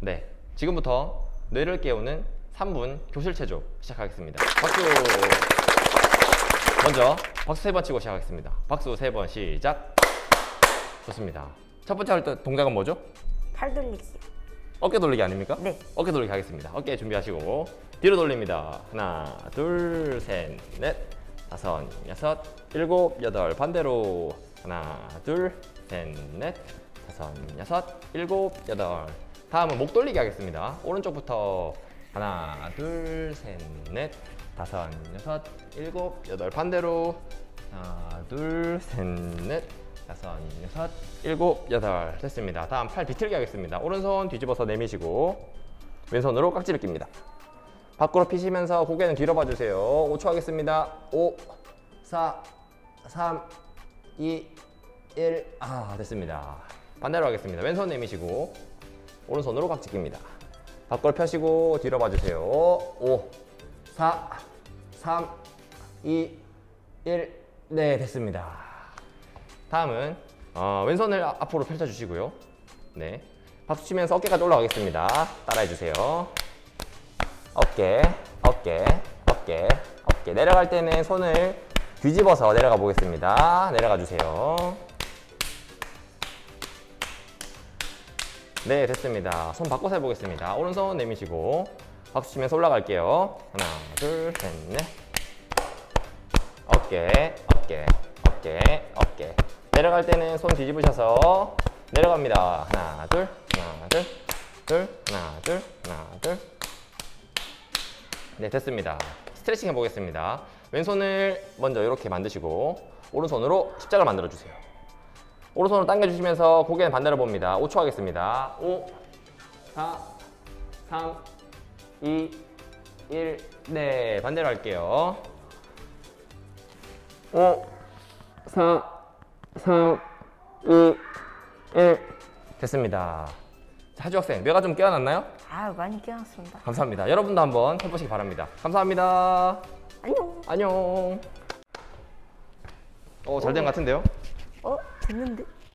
네, 지금부터 뇌를 깨우는 3분 교실 체조 시작하겠습니다. 박수! 먼저 박수 세번 치고 시작하겠습니다. 박수 세번 시작! 좋습니다. 첫 번째 할 때 동작은 뭐죠? 팔 돌리기. 어깨 돌리기 아닙니까? 네. 어깨 돌리기 하겠습니다. 어깨 준비하시고 뒤로 돌립니다. 하나, 둘, 셋, 넷, 다섯, 여섯, 일곱, 여덟 반대로 하나, 둘, 셋, 넷, 다섯, 여섯, 일곱, 여덟. 다음은 목 돌리기 하겠습니다. 오른쪽부터 하나, 둘, 셋, 넷, 다섯, 여섯, 일곱, 여덟 반대로 하나, 둘, 셋, 넷, 다섯, 여섯, 일곱, 여덟 됐습니다. 다음 팔 비틀기 하겠습니다. 오른손 뒤집어서 내미시고 왼손으로 깍지를 낍니다. 밖으로 피시면서 고개는 뒤로 봐주세요. 5초 하겠습니다. 5, 4, 3, 2, 1. 아, 됐습니다. 반대로 하겠습니다. 왼손 내미시고 오른손으로 깍지 낍니다. 밖으로 펴시고 뒤로 봐주세요. 5, 4, 3, 2, 1. 네, 됐습니다. 다음은 어, 왼손을 아- 앞으로 펼쳐주시고요. 네, 박수 치면서 어깨까지 올라가겠습니다. 따라해주세요. 어깨, 어깨, 어깨, 어깨. 내려갈 때는 손을 뒤집어서 내려가 보겠습니다. 내려가 주세요. 네, 됐습니다. 손 바꿔서 해보겠습니다. 오른손 내미시고 박수 치면서 올라갈게요. 하나, 둘, 셋, 넷. 어깨, 어깨, 어깨, 어깨. 내려갈 때는 손 뒤집으셔서 내려갑니다. 하나, 둘, 하나, 둘, 둘, 하나, 둘, 하나, 둘. 네, 됐습니다. 스트레칭 해보겠습니다. 왼손을 먼저 이렇게 만드시고 오른손으로 십자가를 만들어 주세요. 오른손으로 당겨주시면서 고개는 반대로 봅니다. 5초 하겠습니다. 5, 4, 3, 2, 1. 네, 반대로 할게요. 5, 4, 3, 2, 1. 됐습니다. 자, 하주 학생, 뇌가 좀 깨어났나요? 아 많이 깨웠습니다. 감사합니다. 여러분도 한번 해보시기 바랍니다. 감사합니다. 안녕. 안녕. 어, 잘 된 것 같은데요? 어 됐는데?